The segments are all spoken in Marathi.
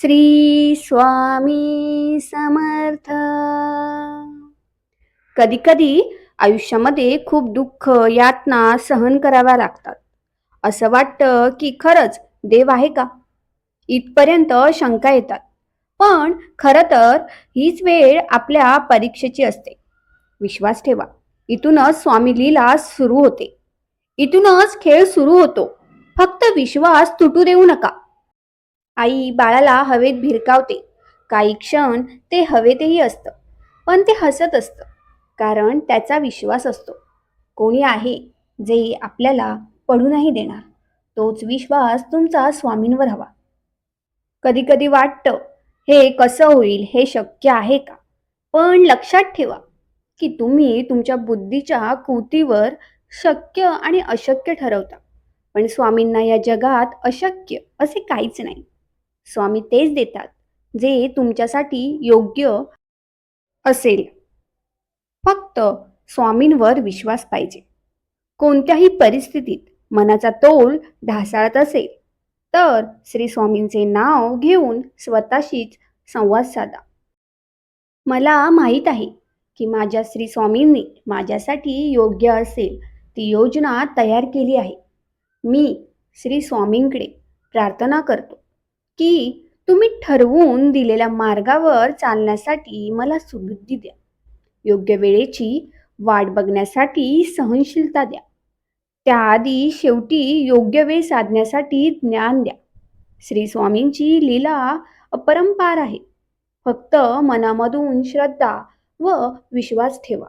श्री स्वामी समर्थ. कधी कधी आयुष्यामध्ये खूप दुःख यातना सहन कराव्या लागतात. असं वाटतं की खरंच देव आहे का? इथपर्यंत शंका येतात. पण खरं तर हीच वेळ आपल्या परीक्षेची असते. विश्वास ठेवा इथूनच स्वामी लीला सुरू होते. इथूनच खेळ सुरू होतो. फक्त विश्वास तुटू देऊ नका. आई बाळाला हवेत भिरकावते. काही क्षण ते हवेतही असतं. पण ते हसत असतं. कारण त्याचा विश्वास असतो. कोणी आहे जे आपल्याला पडू नाही देणार? तोच विश्वास तुमचा स्वामींवर हवा. कधी कधी वाटतं हे कसं होईल? हे शक्य आहे का? पण लक्षात ठेवा की तुम्ही तुमच्या बुद्धीच्या कृतीवर शक्य आणि अशक्य ठरवता. पण स्वामींना या जगात अशक्य असे काहीच नाही. स्वामी तेच देतात जे तुमच्यासाठी योग्य असेल. फक्त स्वामींवर विश्वास पाहिजे. कोणत्याही परिस्थितीत मनाचा तोल ढासाळत असेल तर श्री स्वामींचे नाव घेऊन स्वतःशीच संवाद साधा. मला माहीत आहे की माझ्या श्री स्वामींनी माझ्यासाठी योग्य असेल ती योजना तयार केली आहे. मी श्री स्वामींकडे प्रार्थना करतो. की तुम्ही ठरवून दिलेल्या मार्गावर चालण्यासाठी मला सुबुद्धी द्या. योग्य वेळेची वाट बघण्यासाठी सहनशीलता द्या. त्याआधी शेवटी योग्य वेळ साधण्यासाठी ज्ञान द्या. श्री स्वामींची लीला अपरंपार आहे. फक्त मनामधून श्रद्धा व विश्वास ठेवा.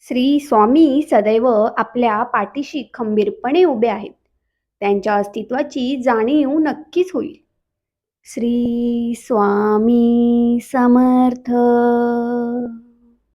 श्री स्वामी सदैव आपल्या पाठीशी खंबीरपणे उभे आहेत. त्यांच्या अस्तित्वाची जाणीव नक्कीच होईल. श्री स्वामी समर्थ.